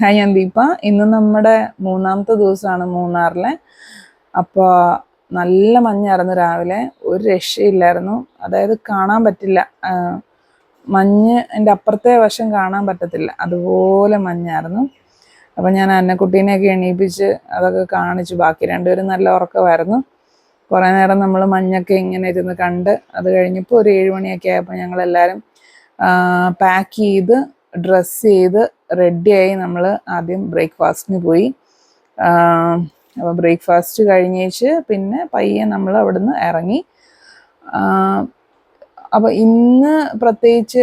Hi ഞാൻ ദീപ ഇന്ന് നമ്മുടെ മൂന്നാമത്തെ ദിവസമാണ് മൂന്നാറിലെ. അപ്പോൾ നല്ല മഞ്ഞായിരുന്നു രാവിലെ. ഒരു രക്ഷയില്ലായിരുന്നു. അതായത് കാണാൻ പറ്റില്ല. മഞ്ഞ് എന്റെ അപ്പുറത്തെ വശം കാണാൻ പറ്റത്തില്ല. അതുപോലെ മഞ്ഞായിരുന്നു. അപ്പോൾ ഞാൻ അന്നക്കുട്ടീനെയൊക്കെ എണീപ്പിച്ച് അതൊക്കെ കാണിച്ചു. ബാക്കി രണ്ടുപേരും നല്ല ഉറക്കമായിരുന്നു. കുറേ നേരം നമ്മൾ മഞ്ഞൊക്കെ ഇങ്ങനെ ഇരുന്ന് കണ്ട് അത് കഴിഞ്ഞപ്പോൾ ഒരു ഏഴ് മണിയൊക്കെ ആയപ്പോൾ ഞങ്ങളെല്ലാവരും പാക്ക് ചെയ്ത് ഡ്രസ്സ് ചെയ്ത് റെഡിയായി നമ്മൾ ആദ്യം ബ്രേക്ക്ഫാസ്റ്റിന് പോയി. അപ്പോൾ ബ്രേക്ക്ഫാസ്റ്റ് കഴിഞ്ഞേച്ച് പിന്നെ പയ്യെ നമ്മൾ അവിടുന്ന് ഇറങ്ങി അപ്പോൾ ഇന്ന് പ്രത്യേകിച്ച്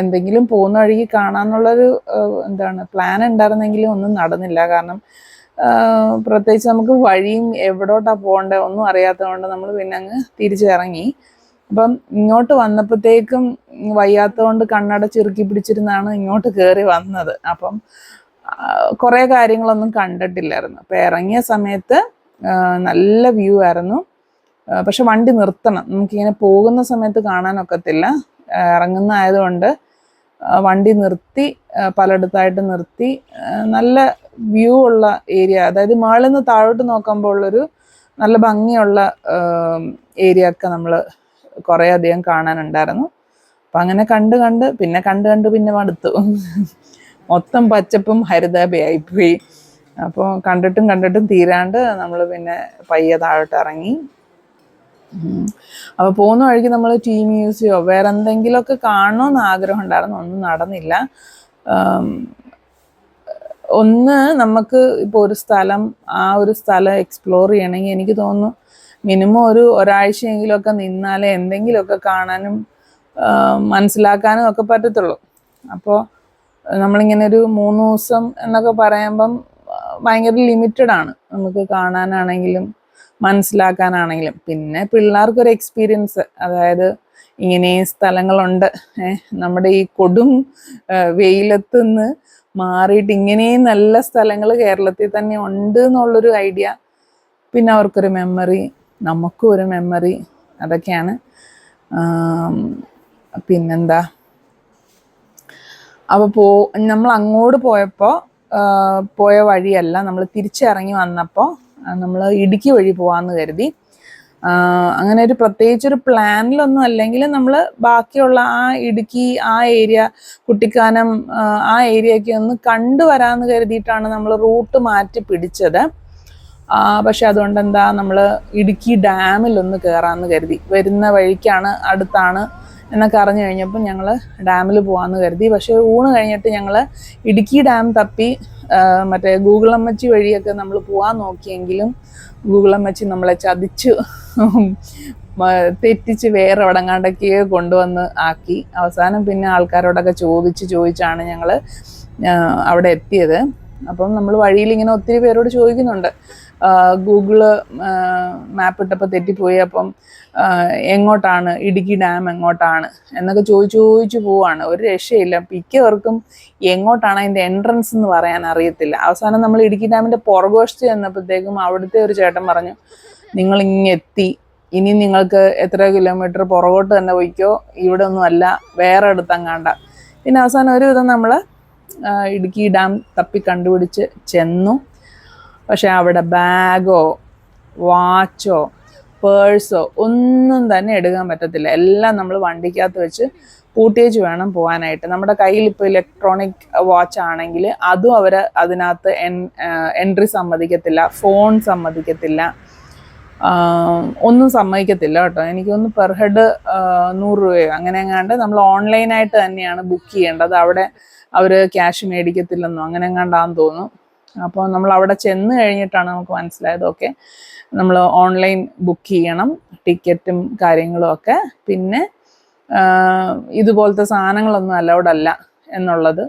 എന്തെങ്കിലും പോകുന്ന വഴിക്ക് കാണാമെന്നുള്ളൊരു എന്താണ് പ്ലാൻ ഉണ്ടായിരുന്നെങ്കിലും ഒന്നും നടന്നില്ല. കാരണം പ്രത്യേകിച്ച് നമുക്ക് വഴിയും എവിടോട്ടാണ് പോകേണ്ടത് ഒന്നും അറിയാത്തതുകൊണ്ട് നമ്മൾ പിന്നെ അങ്ങ് തിരിച്ചിറങ്ങി അപ്പം ഇങ്ങോട്ട് വന്നപ്പോഴത്തേക്കും വയ്യാത്തതുകൊണ്ട് കണ്ണട ചുരുക്കി പിടിച്ചിരുന്നാണ് ഇങ്ങോട്ട് കയറി വന്നത്. അപ്പം കുറേ കാര്യങ്ങളൊന്നും കണ്ടിട്ടില്ലായിരുന്നു. അപ്പം ഇറങ്ങിയ സമയത്ത് നല്ല വ്യൂ ആയിരുന്നു. പക്ഷെ വണ്ടി നിർത്തണം. നമുക്കിങ്ങനെ പോകുന്ന സമയത്ത് കാണാനൊക്കത്തില്ല. ഇറങ്ങുന്ന ആയതുകൊണ്ട് വണ്ടി നിർത്തി പലയിടത്തായിട്ട് നിർത്തി നല്ല വ്യൂ ഉള്ള ഏരിയ അതായത് മുകളിൽ നിന്ന് താഴോട്ട് നോക്കുമ്പോൾ ഉള്ളൊരു നല്ല ഭംഗിയുള്ള ഏരിയ ഒക്കെ നമ്മൾ കുറേ അധികം കാണാനുണ്ടായിരുന്നു. അപ്പം അങ്ങനെ കണ്ട് കണ്ട് പിന്നെ കണ്ട് കണ്ട് പിന്നെ മടുത്തു. മൊത്തം പച്ചപ്പും ഹരിതാപയായിപ്പോയി അപ്പോൾ കണ്ടിട്ടും കണ്ടിട്ടും തീരാണ്ട് നമ്മൾ പിന്നെ പയ്യെ താഴോട്ട് ഇറങ്ങി. അപ്പൊ പോകുന്ന വഴിക്ക് നമ്മൾ ടി മ്യൂസിയോ വേറെ എന്തെങ്കിലുമൊക്കെ കാണണമെന്ന് ആഗ്രഹം ഉണ്ടായിരുന്നു ഒന്നും നടന്നില്ല. ഒന്ന് നമുക്ക് ഇപ്പോൾ ഒരു സ്ഥലം ആ ഒരു സ്ഥലം എക്സ്പ്ലോർ ചെയ്യണമെങ്കിൽ എനിക്ക് തോന്നുന്നു മിനിമം ഒരു ഒരാഴ്ചയെങ്കിലുമൊക്കെ നിന്നാലേ എന്തെങ്കിലുമൊക്കെ കാണാനും മനസ്സിലാക്കാനും ഒക്കെ പറ്റത്തുള്ളൂ. അപ്പോൾ നമ്മളിങ്ങനെ ഒരു മൂന്ന് ദിവസം എന്നൊക്കെ പറയുമ്പം ഭയങ്കര ലിമിറ്റഡ് ആണ് നമുക്ക് കാണാനാണെങ്കിലും മനസ്സിലാക്കാനാണെങ്കിലും. പിന്നെ പിള്ളേർക്കൊരു എക്സ്പീരിയൻസ് അതായത് ഇങ്ങനെ സ്ഥലങ്ങളുണ്ട്. നമ്മുടെ ഈ കൊടും വെയിലത്ത് വെയിലത്തുനിന്ന് മാറിയിട്ട് ഇങ്ങനെയും നല്ല സ്ഥലങ്ങൾ കേരളത്തിൽ തന്നെ ഉണ്ട് എന്നുള്ളൊരു ഐഡിയ. പിന്നെ അവർക്കൊരു മെമ്മറി നമുക്കും ഒരു മെമ്മറി അതൊക്കെയാണ്. പിന്നെന്താ? അപ്പോൾ പോ നമ്മൾ അങ്ങോട്ട് പോയപ്പോൾ പോയ വഴിയല്ല നമ്മൾ തിരിച്ചിറങ്ങി വന്നപ്പോൾ നമ്മൾ ഇടുക്കി വഴി പോവാന്ന് കരുതി. അങ്ങനെ ഒരു പ്രത്യേകിച്ച് ഒരു പ്ലാനിലൊന്നും അല്ലെങ്കിൽ നമ്മൾ ബാക്കിയുള്ള ആ ഇടുക്കി ആ ഏരിയ കുട്ടിക്കാനം ആ, ഏരിയ ഏരിയയൊക്കെ ഒന്ന് കണ്ടുവരാമെന്ന് കരുതിയിട്ടാണ് നമ്മൾ റൂട്ട് മാറ്റി പിടിച്ചത്. പക്ഷെ അതുകൊണ്ട് എന്താ നമ്മൾ ഇടുക്കി ഡാമിൽ ഒന്ന് കയറാമെന്ന് കരുതി. വരുന്ന വഴിക്കാണ് അടുത്താണ് എന്നൊക്കെ അറിഞ്ഞു കഴിഞ്ഞപ്പോൾ ഞങ്ങൾ ഡാമിൽ പോകാമെന്ന് കരുതി. പക്ഷേ ഊണ് കഴിഞ്ഞിട്ട് ഞങ്ങൾ ഇടുക്കി ഡാം തപ്പി മറ്റേ ഗൂഗിൾ അമ്മച്ചി വഴിയൊക്കെ നമ്മൾ പോകാൻ നോക്കിയെങ്കിലും ഗൂഗിൾ അമ്മച്ചി നമ്മളെ ചതിച്ചു തെറ്റിച്ച് വേറെ എവിടെങ്ങാണ്ടൊക്കെ കൊണ്ടുവന്ന് ആക്കി. അവസാനം പിന്നെ ആൾക്കാരോടൊക്കെ ചോദിച്ച് ചോദിച്ചാണ് ഞങ്ങൾ അവിടെ എത്തിയത്. അപ്പം നമ്മൾ വഴിയിൽ ഇങ്ങനെ ഒത്തിരി പേരോട് ചോദിക്കുന്നുണ്ട്. ഗൂഗിൾ മാപ്പ് ഇട്ടപ്പോൾ തെറ്റിപ്പോയി അപ്പം എങ്ങോട്ടാണ് ഇടുക്കി ഡാം എങ്ങോട്ടാണ് എന്നൊക്കെ ചോദിച്ചു ചോദിച്ചു പോവാണ്. ഒരു രക്ഷയില്ല. മിക്കവർക്കും എങ്ങോട്ടാണ് അതിന്റെ എൻട്രൻസ് എന്ന് പറയാൻ അറിയത്തില്ല. അവസാനം നമ്മൾ ഇടുക്കി ഡാമിന്റെ പുറകുവശത്ത് ചെന്നപ്പോഴത്തേക്കും അവിടുത്തെ ഒരു ചേട്ടൻ പറഞ്ഞു നിങ്ങൾ ഇങ്ങെത്തി ഇനി നിങ്ങൾക്ക് എത്ര കിലോമീറ്റർ പുറകോട്ട് തന്നെ പോയിക്കോ. ഇവിടെ ഒന്നും അല്ല വേറെ അടുത്തങ്ങാണ്ട. പിന്നെ അവസാനം ഒരുവിധം നമ്മൾ ഇടുക്കി ഡാം തപ്പി കണ്ടുപിടിച്ച് ചെന്നു. പക്ഷെ അവിടെ ബാഗോ വാച്ചോ പേഴ്സോ ഒന്നും തന്നെ എടുക്കാൻ പറ്റത്തില്ല. എല്ലാം നമ്മൾ വണ്ടിക്കകത്ത് വെച്ച് പൂട്ടിയേച്ച് വേണം പോകാനായിട്ട്. നമ്മുടെ കയ്യിൽ ഇപ്പോൾ ഇലക്ട്രോണിക് വാച്ച് ആണെങ്കിൽ അതും അവർ അതിനകത്ത് എൻ എൻട്രി സമ്മതിക്കത്തില്ല ഫോൺ സമ്മതിക്കത്തില്ല. ഒന്നും സമ്മതിക്കത്തില്ല കേട്ടോ. എനിക്കൊന്ന് പെർ ഹെഡ് നൂറ് രൂപയോ അങ്ങനെ എങ്ങാണ്ട് നമ്മൾ ഓൺലൈനായിട്ട് തന്നെയാണ് ബുക്ക് ചെയ്യേണ്ടത്. അവിടെ അവർ ക്യാഷ് മേടിക്കത്തില്ലെന്നോ അങ്ങനെ എങ്ങാണ്ടാന്ന് തോന്നുന്നു. അപ്പോൾ നമ്മൾ അവിടെ ചെന്ന് കഴിഞ്ഞിട്ടാണ് നമുക്ക് മനസ്സിലായത് ഓക്കെ നമ്മൾ ഓൺലൈൻ ബുക്ക് ചെയ്യണം ടിക്കറ്റും കാര്യങ്ങളും ഒക്കെ. പിന്നെ ഇതുപോലത്തെ സാധനങ്ങളൊന്നും അലൗഡ് അല്ല എന്നുള്ളത്.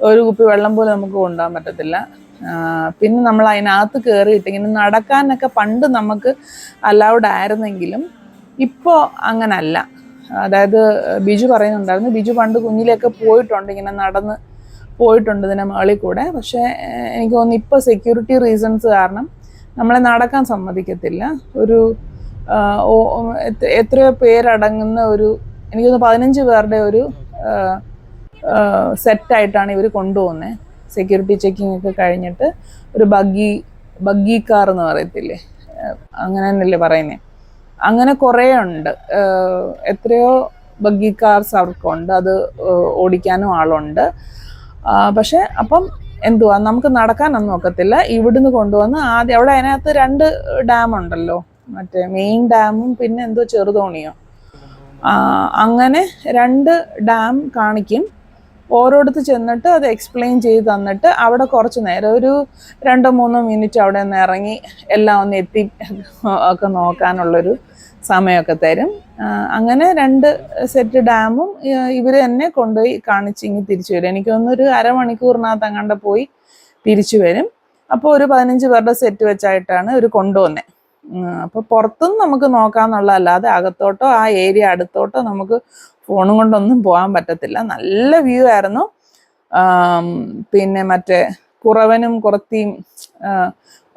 ഒരു കുപ്പി വെള്ളം പോലും നമുക്ക് കൊണ്ടുപോകാൻ പറ്റത്തില്ല. പിന്നെ നമ്മൾ അതിനകത്ത് കയറിയിട്ട് ഇങ്ങനെ നടക്കാനൊക്കെ പണ്ട് നമുക്ക് അലൗഡ് ആയിരുന്നെങ്കിലും ഇപ്പോൾ അങ്ങനല്ല. അതായത് ബിജു പറയുന്നുണ്ടായിരുന്നു ബിജു പണ്ട് കുഞ്ഞിലൊക്കെ പോയിട്ടുണ്ട് ഇങ്ങനെ നടന്ന് പോയിട്ടുണ്ട് ഇതിന്റെ മുകളിൽ കൂടെ. പക്ഷേ എനിക്ക് തോന്നുന്നു ഇപ്പോൾ സെക്യൂരിറ്റി റീസൺസ് കാരണം നമ്മളെ നടക്കാൻ സമ്മതിക്കത്തില്ല. ഒരു എത്രയോ പേരടങ്ങുന്ന ഒരു എനിക്ക് തോന്നുന്നു പതിനഞ്ച് പേരുടെ ഒരു സെറ്റായിട്ടാണ് ഇവർ കൊണ്ടുപോകുന്നത് സെക്യൂരിറ്റി ചെക്കിംഗ് ഒക്കെ കഴിഞ്ഞിട്ട് ഒരു ബഗ്ഗി ബഗ്ഗി കാർ എന്ന് പറയത്തില്ലേ? അങ്ങനെ തന്നെയല്ലേ പറയുന്നത് അങ്ങനെ കുറേ ഉണ്ട്. എത്രയോ ബഗ്ഗി കാർസ് അവർക്കുണ്ട്. അത് ഓടിക്കാനും ആളുണ്ട്. പക്ഷെ അപ്പം എന്തുവാ നമുക്ക് നടക്കാനൊന്നും ഒക്കത്തില്ല. ഇവിടുന്ന് കൊണ്ടുവന്ന് ആദ്യം അവിടെ അതിനകത്ത് രണ്ട് ഡാം ഉണ്ടല്ലോ. മറ്റേ മെയിൻ ഡാമും പിന്നെ എന്തോ ചെറുതോണിയോ. അങ്ങനെ രണ്ട് ഡാം കാണിക്കും. ഓരോടത്ത് ചെന്നിട്ട് അത് എക്സ്പ്ലെയിൻ ചെയ്ത് തന്നിട്ട് അവിടെ കുറച്ച് നേരം ഒരു രണ്ടോ മൂന്നോ മിനിറ്റ് അവിടെ നിന്ന് ഇറങ്ങി എല്ലാം ഒന്ന് എത്തി ഒക്കെ നോക്കാനുള്ളൊരു സമയമൊക്കെ തരും. അങ്ങനെ രണ്ട് സെറ്റ് ഡാമും ഇവർ തന്നെ കൊണ്ടുപോയി കാണിച്ച് ഇങ്ങ് തിരിച്ചു വരും. എനിക്ക് ഒരു അരമണിക്കൂറിനകത്ത് അങ്ങാണ്ട് പോയി തിരിച്ചു വരും. അപ്പോൾ ഒരു പതിനഞ്ച് പേരുടെ സെറ്റ് വെച്ചായിട്ടാണ് ഒരു കൊണ്ടുവന്നത് അപ്പോൾ പുറത്തുനിന്ന് നമുക്ക് നോക്കാമെന്നുള്ള അല്ലാതെ അകത്തോട്ടോ ആ ഏരിയ അടുത്തോട്ടോ നമുക്ക് ഫോണും കൊണ്ടൊന്നും പോകാൻ പറ്റത്തില്ല. നല്ല വ്യൂ ആയിരുന്നു. പിന്നെ മറ്റേ കുറവനും കുറത്തിയും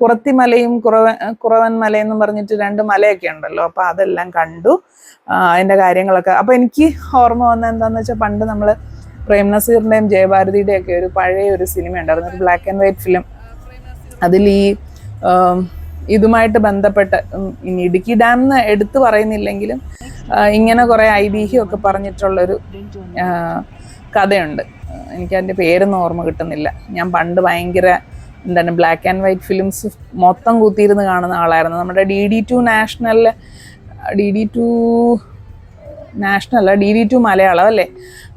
കുറത്തിമലയും കുറവ കുറവൻ മലയെന്നും പറഞ്ഞിട്ട് രണ്ട് മലയൊക്കെ ഉണ്ടല്ലോ. അപ്പോൾ അതെല്ലാം കണ്ടു. അതിന്റെ കാര്യങ്ങളൊക്കെ. അപ്പോൾ എനിക്ക് ഓർമ്മ വന്ന എന്താണെന്ന് വെച്ചാൽ പണ്ട് നമ്മൾ പ്രേം നസീറിന്റെയും ജയഭാരതിയുടെയും ഒക്കെ ഒരു പഴയ ഒരു സിനിമ ഉണ്ടായിരുന്നു. ഒരു ബ്ലാക്ക് ആൻഡ് വൈറ്റ് ഫിലിം അതിൽ ഈ ഇതുമായിട്ട് ബന്ധപ്പെട്ട് ഇടുക്കി ഡാം എന്ന് എടുത്തു പറയുന്നില്ലെങ്കിലും ഇങ്ങനെ കുറേ ഐതിഹ്യമൊക്കെ പറഞ്ഞിട്ടുള്ളൊരു കഥയുണ്ട്. എനിക്ക് അതിന്റെ പേരൊന്നും ഓർമ്മ കിട്ടുന്നില്ല. ഞാൻ പണ്ട് ഭയങ്കര എന്താണ് ബ്ലാക്ക് ആൻഡ് വൈറ്റ് ഫിലിംസ് മൊത്തം കുത്തിയിരുന്ന് കാണുന്ന ആളായിരുന്നു. നമ്മുടെ D D two national D D two national അല്ല ഡി ഡി ടു മലയാളം അല്ലേ?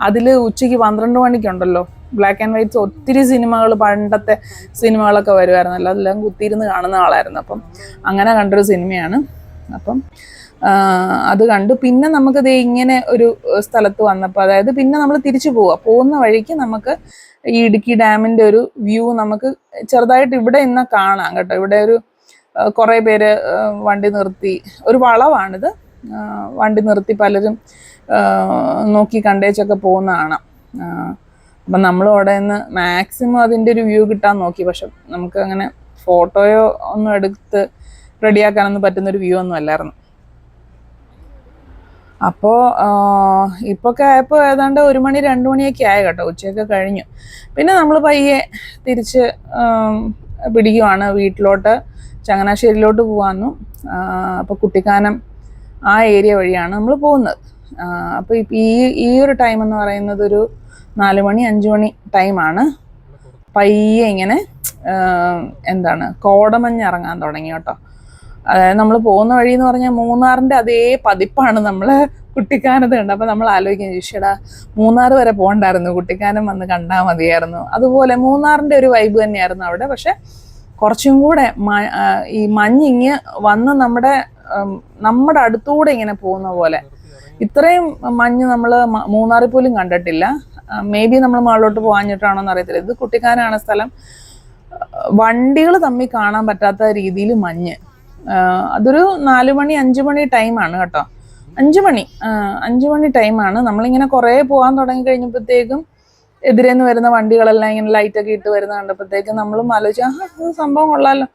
അതിൽ ഉച്ചയ്ക്ക് പന്ത്രണ്ട് മണിക്കുണ്ടല്ലോ. ബ്ലാക്ക് ആൻഡ് വൈറ്റ്സ് ഒത്തിരി സിനിമകൾ പണ്ടത്തെ സിനിമകളൊക്കെ വരുമായിരുന്നല്ലോ അതെല്ലാം കുത്തിയിരുന്ന് കാണുന്ന ആളായിരുന്നു. അപ്പം അങ്ങനെ കണ്ടൊരു സിനിമയാണ്. അപ്പം അത് കണ്ടു. പിന്നെ നമുക്ക് ദേ ഇങ്ങനെ ഒരു സ്ഥലത്ത് വന്നപ്പോൾ അതായത് പിന്നെ നമ്മൾ തിരിച്ചു പോവുക പോകുന്ന വഴിക്ക് നമുക്ക് ഈ ഇടുക്കി ഡാമിന്റെ ഒരു വ്യൂ നമുക്ക് ചെറുതായിട്ട് ഇവിടെ ഇന്ന് കാണാം കേട്ടോ. ഇവിടെ ഒരു കുറേ പേര് വണ്ടി നിർത്തി. ഒരു വളവാണിത്. വണ്ടി നിർത്തി പലരും നോക്കി കണ്ടേച്ചൊക്കെ പോകുന്ന കാണാം അപ്പം നമ്മൾ അവിടെ നിന്ന് മാക്സിമം അതിന്റെ ഒരു വ്യൂ കിട്ടാൻ നോക്കി. പക്ഷെ നമുക്ക് അങ്ങനെ ഫോട്ടോയോ ഒന്നും എടുത്ത് റെഡിയാക്കാനൊന്നും പറ്റുന്ന ഒരു വ്യൂ ഒന്നും അല്ലായിരുന്നു. അപ്പോൾ ഇപ്പൊക്കെ ആയപ്പോൾ ഏതാണ്ട് ഒരു മണി രണ്ട് മണിയൊക്കെ ആയ കേട്ടോ. ഉച്ചയൊക്കെ കഴിഞ്ഞു. പിന്നെ നമ്മൾ പയ്യെ തിരിച്ച് പിടിക്കുവാണ് വീട്ടിലോട്ട്. ചങ്ങനാശ്ശേരിയിലോട്ട് പോകാമെന്നു അപ്പോൾ കുട്ടിക്കാനം ആ ഏരിയ വഴിയാണ് നമ്മൾ പോകുന്നത്. അപ്പോൾ ഇപ്പം ഈ ഈ ഒരു ടൈം എന്ന് പറയുന്നത് ഒരു നാല് മണി അഞ്ച് മണി ടൈമാണ് പയ്യെ ഇങ്ങനെ എന്താണ് കോടമഞ്ഞ് ഇറങ്ങാൻ തുടങ്ങി കേട്ടോ. അതായത് നമ്മൾ പോകുന്ന വഴി എന്ന് പറഞ്ഞാൽ മൂന്നാറിന്റെ അതേ പതിപ്പാണ് നമ്മൾ കുട്ടിക്കാനത്ത് കണ്ടത് അപ്പൊ നമ്മൾ ആലോചിക്കും ഈശ്വടാ മൂന്നാർ വരെ പോകണ്ടായിരുന്നു. കുട്ടിക്കാനം വന്ന് കണ്ടാൽ മതിയായിരുന്നു. അതുപോലെ മൂന്നാറിന്റെ ഒരു വൈബ് തന്നെയായിരുന്നു അവിടെ. പക്ഷെ കുറച്ചും കൂടെ ഈ മഞ്ഞിങ് വന്ന് നമ്മുടെ നമ്മുടെ അടുത്തൂടെ ഇങ്ങനെ പോകുന്ന പോലെ. ഇത്രയും മഞ്ഞ് നമ്മൾ മൂന്നാറിൽ പോലും കണ്ടിട്ടില്ല. മേ ബി നമ്മൾ മുകളിലോട്ട് പോകാഞ്ഞിട്ടാണോ അറിയത്തില്ല. ഇത് കുട്ടിക്കാനാണ് സ്ഥലം. വണ്ടികൾ തമ്മിൽ കാണാൻ പറ്റാത്ത രീതിയിൽ മഞ്ഞ്. അതൊരു നാല് മണി അഞ്ച് മണി ടൈമാണ് കേട്ടോ. അഞ്ച് മണി അഞ്ചു മണി ടൈമാണ് നമ്മളിങ്ങനെ കുറേ പോകാൻ തുടങ്ങി കഴിഞ്ഞപ്പോഴത്തേക്കും എതിരെന്ന് വരുന്ന വണ്ടികളെല്ലാം ഇങ്ങനെ ലൈറ്റൊക്കെ ഇട്ട് വരുന്ന കണ്ടപ്പോഴത്തേക്കും നമ്മളും ആലോചിച്ചു ആ സംഭവം കൊള്ളാലോ.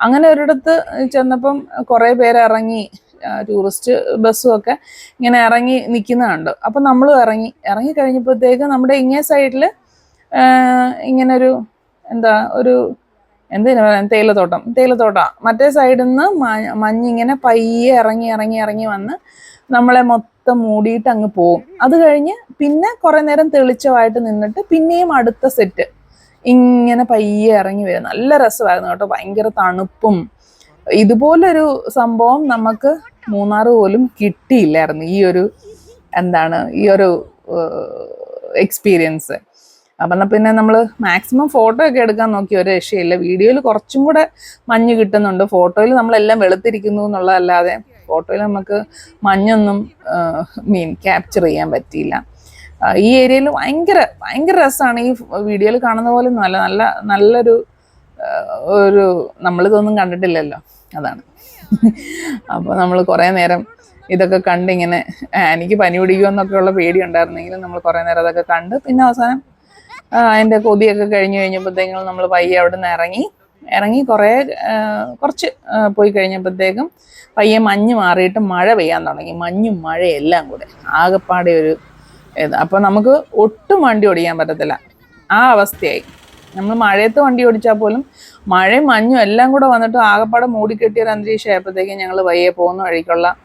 അങ്ങനെ ഒരിടത്ത് ചെന്നപ്പം കുറേ പേര് ഇറങ്ങി ടൂറിസ്റ്റ് ബസ്സും ഒക്കെ ഇങ്ങനെ ഇറങ്ങി നിൽക്കുന്ന കണ്ടു അപ്പം നമ്മളും ഇറങ്ങി. ഇറങ്ങി കഴിഞ്ഞപ്പോഴത്തേക്ക് നമ്മുടെ ഇങ്ങേ സൈഡിൽ ഇങ്ങനെ ഒരു എന്താ ഒരു എന്തിനാ? പറയാം തേയിലത്തോട്ടം. തേയിലത്തോട്ടം. മറ്റേ സൈഡിൽ നിന്ന് മഞ്ഞിങ്ങനെ പയ്യെ ഇറങ്ങി ഇറങ്ങി ഇറങ്ങി വന്ന് നമ്മളെ മൊത്തം മൂടിയിട്ട് അങ്ങ് പോവും. അത് കഴിഞ്ഞ് പിന്നെ കുറേ നേരം തെളിച്ചമായിട്ട് നിന്നിട്ട് പിന്നെയും അടുത്ത സെറ്റ്. ഇങ്ങനെ പയ്യെ ഇറങ്ങി വരും. നല്ല രസമായിരുന്നു കേട്ടോ. ഭയങ്കര തണുപ്പും. ഇതുപോലൊരു സംഭവം നമുക്ക് മൂന്നാർ പോലും കിട്ടിയില്ലായിരുന്നു. ഈ ഒരു എന്താണ് ഈ ഒരു എക്സ്പീരിയൻസ് അപ്പം പിന്നെ നമ്മൾ മാക്സിമം ഫോട്ടോ ഒക്കെ എടുക്കാൻ നോക്കി ഒരു രക്ഷയില്ല. വീഡിയോയിൽ കുറച്ചും കൂടെ മഞ്ഞ് കിട്ടുന്നുണ്ട്. ഫോട്ടോയിൽ നമ്മളെല്ലാം വെളുത്തിരിക്കുന്നു എന്നുള്ളതല്ലാതെ ഫോട്ടോയിൽ നമുക്ക് മഞ്ഞൊന്നും മീൻ ക്യാപ്ചർ ചെയ്യാൻ പറ്റിയില്ല. ഈ ഏരിയയിൽ ഭയങ്കര ഭയങ്കര രസമാണ് ഈ വീഡിയോയിൽ കാണുന്ന പോലെ നല്ല നല്ല നല്ലൊരു ഒരു നമ്മളിതൊന്നും കണ്ടിട്ടില്ലല്ലോ. അതാണ്. അപ്പോൾ നമ്മൾ കുറേ നേരം ഇതൊക്കെ കണ്ടിങ്ങനെ എനിക്ക് പനി പിടിക്കുമെന്നൊക്കെയുള്ള പേടി ഉണ്ടായിരുന്നെങ്കിലും നമ്മൾ കുറേ നേരം അതൊക്കെ കണ്ട് പിന്നെ അവസാനം അതിന്റെ കൊതിയൊക്കെ കഴിഞ്ഞു കഴിഞ്ഞപ്പോഴത്തേക്കും നമ്മൾ പയ്യെ അവിടെ നിന്ന് ഇറങ്ങി. ഇറങ്ങി കുറേ കുറച്ച് പോയി കഴിഞ്ഞപ്പോഴത്തേക്കും പയ്യെ മഞ്ഞ് മാറിയിട്ട് മഴ പെയ്യാൻ തുടങ്ങി. മഞ്ഞും മഴയും എല്ലാം കൂടെ. ആകെപ്പാടെ ഒരു ഇത്. അപ്പോൾ നമുക്ക് ഒട്ടും വണ്ടി ഓടിക്കാൻ പറ്റത്തില്ല. ആ അവസ്ഥയായി. നമ്മൾ മഴയത്ത് വണ്ടി ഓടിച്ചാൽ പോലും മഴയും മഞ്ഞും എല്ലാം കൂടെ വന്നിട്ട് ആകെപ്പാടെ മൂടിക്കെട്ടിയ ഒരു അന്തരീക്ഷം ആയപ്പോഴത്തേക്കും ഞങ്ങൾ വയ്യെ പോകുന്ന വഴിക്കുള്ള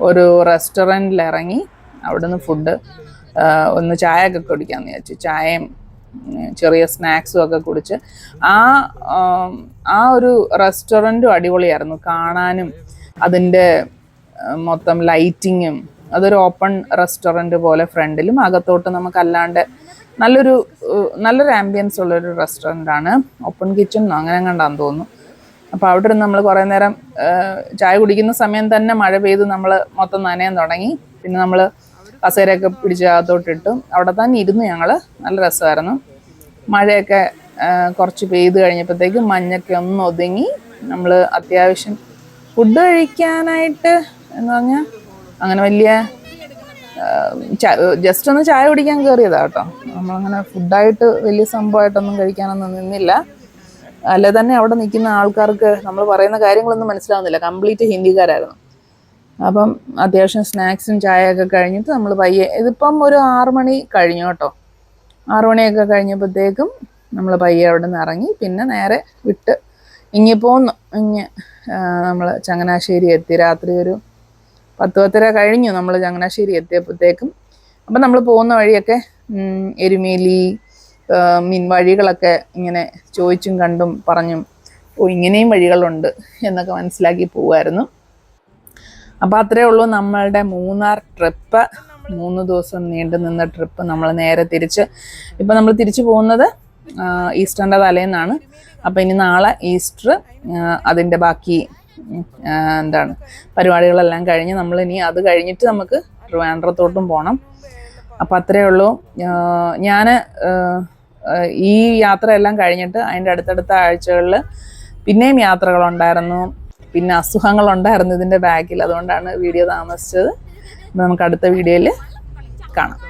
ഒരു റെസ്റ്റോറന്റിൽ ഇറങ്ങി അവിടുന്ന് ഫുഡ് ഒന്ന് ചായ ഒക്കെ കുടിക്കാമെന്ന് വിചാരിച്ചു. ചായയും ചെറിയ സ്നാക്സും ഒക്കെ കുടിച്ച് ആ ആ ഒരു റെസ്റ്റോറന്റും അടിപൊളിയായിരുന്നു. കാണാനും അതിന്റെ മൊത്തം ലൈറ്റിങ്ങും അതൊരു ഓപ്പൺ റെസ്റ്റോറന്റ് പോലെ ഫ്രണ്ടിലും അകത്തോട്ട് നമുക്കല്ലാണ്ട് നല്ലൊരു നല്ലൊരു ആംബിയൻസ് ഉള്ളൊരു റെസ്റ്റോറന്റ് ആണ് ഓപ്പൺ കിച്ചൺ അങ്ങനെ കണ്ടാന്ന് തോന്നുന്നു. അപ്പോൾ അവിടെ നമ്മൾ കുറേ നേരം ചായ കുടിക്കുന്ന സമയം തന്നെ മഴ പെയ്ത് നമ്മൾ മൊത്തം നനയാൻ തുടങ്ങി. പിന്നെ നമ്മൾ കസേരയൊക്കെ പിടിച്ച് അകത്തോട്ടിട്ടു അവിടെ തന്നെ ഇരുന്ന് ഞങ്ങൾ നല്ല രസമായിരുന്നു. മഴയൊക്കെ കുറച്ച് പെയ്ത് കഴിഞ്ഞപ്പോഴത്തേക്കും മഞ്ഞൊക്കെ ഒന്ന് ഒതുങ്ങി നമ്മൾ അത്യാവശ്യം ഫുഡ് കഴിക്കാനായിട്ട് എന്ന് പറഞ്ഞാൽ അങ്ങനെ വലിയ ജസ്റ്റ് ഒന്ന് ചായ കുടിക്കാൻ കയറിയതാ കേട്ടോ. നമ്മളങ്ങനെ ഫുഡായിട്ട് വലിയ സംഭവമായിട്ടൊന്നും കഴിക്കാനൊന്നും നിന്നില്ല. അല്ല തന്നെ അവിടെ നിൽക്കുന്ന ആൾക്കാർക്ക് നമ്മൾ പറയുന്ന കാര്യങ്ങളൊന്നും മനസ്സിലാവുന്നില്ല. കംപ്ലീറ്റ് ഹിന്ദിക്കാരായിരുന്നു. അപ്പം അത്യാവശ്യം സ്നാക്സും ചായയൊക്കെ കഴിഞ്ഞിട്ട് നമ്മൾ പയ്യെ ഇതിപ്പം ഒരു ആറു മണി കഴിഞ്ഞു കേട്ടോ. ആറു മണിയൊക്കെ കഴിഞ്ഞപ്പോഴത്തേക്കും നമ്മൾ പയ്യെ അവിടെ നിന്ന് ഇറങ്ങി. പിന്നെ നേരെ വിട്ട് ഇങ്ങി പോന്നു. ഇങ്ങ് നമ്മൾ ചങ്ങനാശ്ശേരി എത്തി. രാത്രി ഒരു പത്ത് പത്തര കഴിഞ്ഞു നമ്മൾ ചങ്ങനാശ്ശേരി എത്തിയപ്പോഴത്തേക്കും. അപ്പം നമ്മൾ പോകുന്ന വഴിയൊക്കെ എരുമേലി മീൻ വഴികളൊക്കെ ഇങ്ങനെ ചോദിച്ചും കണ്ടും പറഞ്ഞും ഓ ഇങ്ങനെയും വഴികളുണ്ട് എന്നൊക്കെ മനസ്സിലാക്കി പോവായിരുന്നു. അപ്പോൾ അത്രേ ഉള്ളൂ നമ്മളുടെ മൂന്നാർ ട്രിപ്പ് മൂന്ന് ദിവസം നീണ്ടു നിന്ന ട്രിപ്പ് നമ്മൾ നേരെ തിരിച്ച്. ഇപ്പം നമ്മൾ തിരിച്ചു പോകുന്നത് ഈസ്റ്ററിന്റെ തലേന്നാണ്. അപ്പൊ ഇനി നാളെ ഈസ്റ്റർ അതിന്റെ ബാക്കി എന്താണ് പരിപാടികളെല്ലാം കഴിഞ്ഞ് നമ്മൾ ഇനി അത് കഴിഞ്ഞിട്ട് നമുക്ക് ട്രിവാൻഡ്രത്തോട്ടും പോകണം അപ്പം അത്രേ ഉള്ളൂ. ഞാൻ ഈ യാത്രയെല്ലാം കഴിഞ്ഞിട്ട് അതിന്റെ അടുത്തടുത്ത ആഴ്ചകളിൽ പിന്നെയും യാത്രകളുണ്ടായിരുന്നു. പിന്നെ അസുഖങ്ങളുണ്ടായിരുന്നു ഇതിന്റെ ബാഗിൽ. അതുകൊണ്ടാണ് വീഡിയോ താമസിച്ചത്. നമുക്ക് അടുത്ത വീഡിയോയിൽ കാണാം.